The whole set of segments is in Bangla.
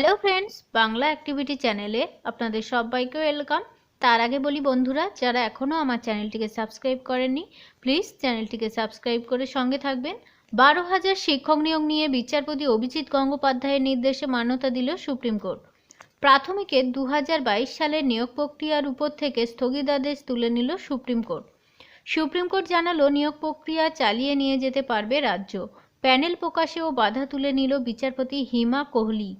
হ্যালো ফ্রেন্ডস বাংলা অ্যাক্টিভিটি চ্যানেলে আপনাদের সবাইকে ওয়েলকাম তার আগে বলি বন্ধুরা, যারা এখনও আমার চ্যানেলটিকে সাবস্ক্রাইব করেননি প্লিজ চ্যানেলটিকে সাবস্ক্রাইব করে সঙ্গে থাকবেন। বারো হাজার শিক্ষক নিয়োগ নিয়ে বিচারপতি অভিজিৎ গঙ্গোপাধ্যায়ের নির্দেশে মান্যতা দিল সুপ্রিম কোর্ট। প্রাথমিকের দু সালের নিয়োগ প্রক্রিয়ার উপর থেকে স্থগিতাদেশ তুলে নিল সুপ্রিম কোর্ট। সুপ্রিম কোর্ট জানালো, নিয়োগ প্রক্রিয়া চালিয়ে নিয়ে যেতে পারবে রাজ্য। প্যানেল প্রকাশেও বাধা তুলে নিল বিচারপতি হিমা কোহলি।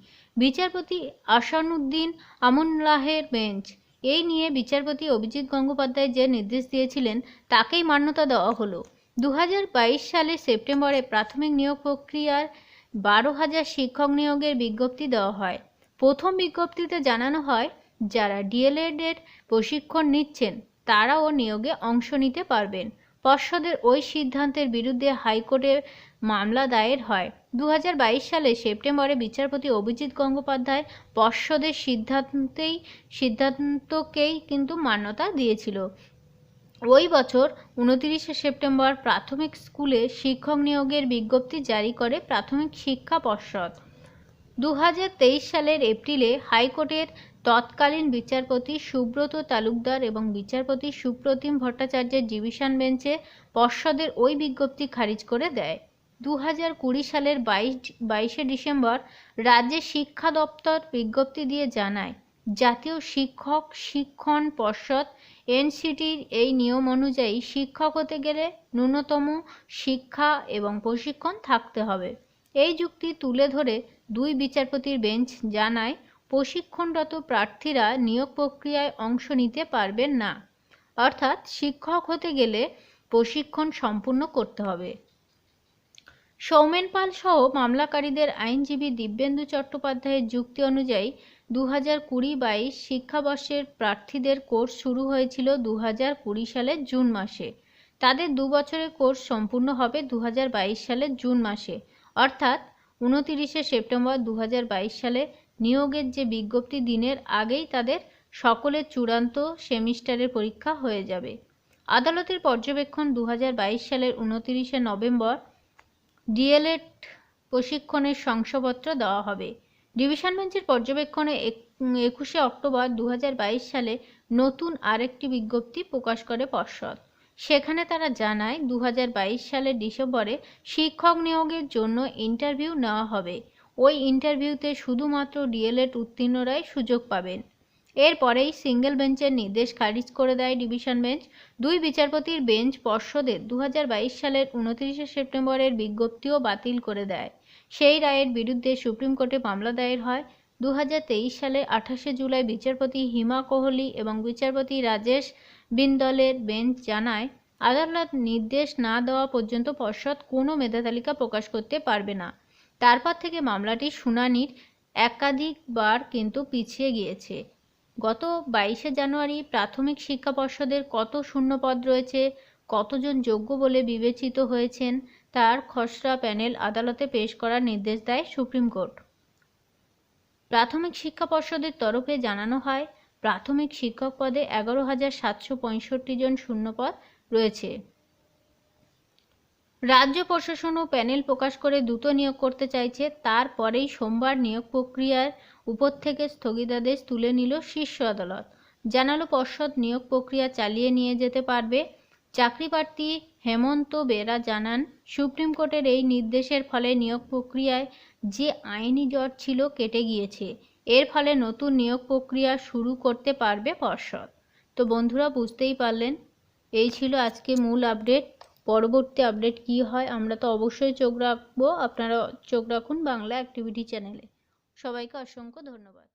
বিচারপতি আসানুদ্দিন আমুল্লাহের বেঞ্চ। এই নিয়ে বিচারপতি অভিজিৎ গঙ্গোপাধ্যায় যে নির্দেশ দিয়েছিলেন, তাকেই মান্যতা দেওয়া হলো। দু হাজার বাইশ সালের সেপ্টেম্বরে প্রাথমিক নিয়োগ প্রক্রিয়ার বারো হাজার শিক্ষক নিয়োগের বিজ্ঞপ্তি দেওয়া হয়। প্রথম বিজ্ঞপ্তিতে জানানো হয়, যারা ডিএলএড এর প্রশিক্ষণ নিচ্ছেন, তারাও নিয়োগে অংশ নিতে পারবেন। পর্ষদের ওই সিদ্ধান্তের বিরুদ্ধে হাইকোর্টে মামলা দায়ের হয়। দু হাজার বাইশ সালে সেপ্টেম্বরে বিচারপতি অভিজিৎ গঙ্গোপাধ্যায় পর্ষদের সিদ্ধান্তেই, সিদ্ধান্তকেই কিন্তু মান্যতা দিয়েছিল। ওই বছর উনতিরিশে সেপ্টেম্বর প্রাথমিক স্কুলে শিক্ষক নিয়োগের বিজ্ঞপ্তি জারি করে প্রাথমিক শিক্ষা পর্ষদ। দু হাজার তেইশ সালের এপ্রিলে হাইকোর্টের তৎকালীন বিচারপতি সুব্রত তালুকদার এবং বিচারপতি সুপ্রতিম ভট্টাচার্যের ডিভিশন বেঞ্চে পর্ষদের ওই বিজ্ঞপ্তি খারিজ করে দেয়। দু হাজার কুড়ি সালের বাইশ, বাইশে ডিসেম্বর রাজ্যের শিক্ষা দপ্তর বিজ্ঞপ্তি দিয়ে জানায়, জাতীয় শিক্ষক শিক্ষণ পর্ষদ এনসিটির এই নিয়ম অনুযায়ী শিক্ষক হতে গেলে ন্যূনতম শিক্ষা এবং প্রশিক্ষণ থাকতে হবে। এই যুক্তি তুলে ধরে দুই বিচারপতির বেঞ্চ জানায়, প্রশিক্ষণরত প্রার্থীরা নিয়োগ প্রক্রিয়ায় অংশ নিতে পারবেন না। অর্থাৎ শিক্ষক হতে গেলে প্রশিক্ষণ সম্পূর্ণ করতে হবে। সৌমেন পাল সহ মামলাকারীদের আইনজীবী দিব্যেন্দু চট্টোপাধ্যায়ের যুক্তি অনুযায়ী দু হাজার কুড়ি বাইশ শিক্ষাবর্ষের প্রার্থীদের কোর্স শুরু হয়েছিল দু হাজার কুড়ি সালের জুন মাসে। তাদের দু বছরের কোর্স সম্পূর্ণ হবে দু হাজার বাইশ সালের জুন মাসে। অর্থাৎ উনতিরিশে সেপ্টেম্বর দু হাজার বাইশ সালে নিয়োগের যে বিজ্ঞপ্তি দিনের আগেই তাদের সকলের চূড়ান্ত সেমিস্টারের পরীক্ষা হয়ে যাবে। আদালতের পর্যবেক্ষণ দু হাজার বাইশ সালের উনতিরিশে নভেম্বর ডিএলএড প্রশিক্ষণের শংসাপত্র দেওয়া হবে। ডিভিশন বেঞ্চের পর্যবেক্ষণে একুশে অক্টোবর দু হাজার বাইশ সালে নতুন আরেকটি বিজ্ঞপ্তি প্রকাশ করে পর্ষদ। সেখানে তারা জানায় দু হাজার বাইশ সালের ডিসেম্বরে শিক্ষক নিয়োগের জন্য ইন্টারভিউ নেওয়া হবে। ওই ইন্টারভিউতে শুধুমাত্র ডিএলএড উত্তীর্ণরাই সুযোগ পাবেন। এরপরেই সিঙ্গেল বেঞ্চের নির্দেশ খারিজ করে দেয় ডিভিশন বেঞ্চ। দুই বিচারপতির বেঞ্চ পর্ষদের দু হাজার বাইশ সালের উনত্রিশে সেপ্টেম্বরের বিজ্ঞপ্তিও বাতিল করে দেয়। সেই রায়ের বিরুদ্ধে সুপ্রিম কোর্টে মামলা দায়ের হয়। দু হাজার তেইশ সালে আঠাশে জুলাই বিচারপতি হিমা কোহলি এবং বিচারপতি রাজেশ বিন্দলের বেঞ্চ জানায়, আদালত নির্দেশ না দেওয়া পর্যন্ত পর্ষদ কোনো মেধা তালিকা প্রকাশ করতে পারবে না। তারপর থেকে মামলাটি শুনানির একাধিকবার কিন্তু পিছিয়ে গিয়েছে। গত বাইশে জানুয়ারি প্রাথমিক শিক্ষা পর্ষদের কত শূন্য পদ রয়েছে, কতজন যোগ্য বলে বিবেচিত হয়েছেন, তার খসড়া প্যানেল আদালতে পেশ করার নির্দেশ দেয় সুপ্রিম কোর্ট। প্রাথমিক শিক্ষা পর্ষদের তরফে জানানো হয়, প্রাথমিক শিক্ষক পদে এগারো হাজার সাতশো পঁয়ষট্টি জন শূন্যপদ রয়েছে। রাজ্য প্রশাসন ও প্যানেল প্রকাশ করে দ্রুত নিয়োগ করতে চাইছে তারপরেই সোমবার নিয়োগ প্রক্রিয়ার উপর থেকে স্থগিতাদেশ তুলে নিল শীর্ষ আদালত। জানালো, পর্ষদ নিয়োগ প্রক্রিয়া চালিয়ে নিয়ে যেতে পারবে। চাকরি প্রার্থী হেমন্ত বেরা জানান, সুপ্রিম কোর্টের এই নির্দেশের ফলে নিয়োগ প্রক্রিয়ায় যে আইনি জট ছিল কেটে গিয়েছে। এর ফলে নতুন নিয়োগ প্রক্রিয়া শুরু করতে পারবে পর্ষদ। তো বন্ধুরা, বুঝতেই পারলেন? এই ছিল আজকে মূল আপডেট। পরবর্তী আপডেট কি হয় আমরা তো অবশ্যই চোখ রাখব। আপনারা চোখ রাখুন বাংলা অ্যাক্টিভিটি চ্যানেলে। সবাইকে অসংখ্য ধন্যবাদ।